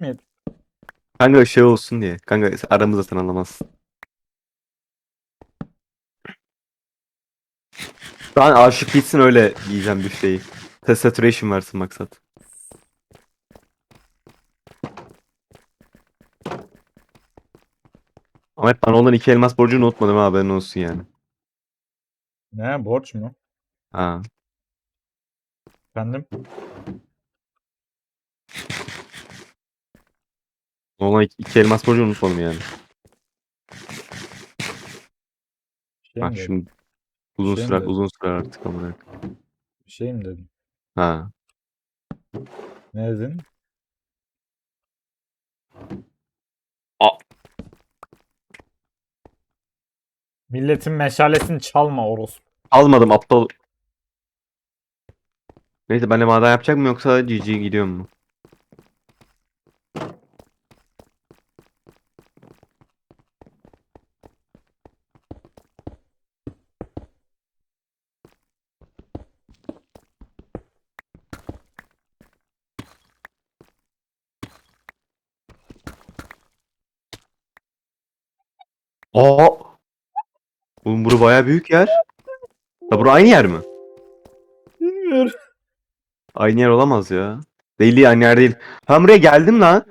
gitmeyelim. Kanka şey olsun diye. Kanka aramızda sen anlamazsın. An aşık gitsin öyle yiyeceğim büfteyi. Test saturation versin maksat. Ahmet bana olan iki elmas borcunu unutmadım ha haberin olsun yani. Ne borç mu? Ha. Efendim? Olan iki, iki elmas borcunu unutmadım yani. Şey Bak mi dedim? şimdi uzun Şey mi sürer uzun sürer artık amına. Bir şey mi dedim? Ha. Ne dedin? Milletin meşalesini çalma orospu. Almadım aptal. Neyse ben de maden yapacak mı yoksa GG gidiyor mu? Aa! Oğlum bura baya büyük yer. Ya bura aynı yer mi? Bilmiyorum. Aynı yer olamaz ya. Değil değil aynı yer değil. Ben buraya geldim lan.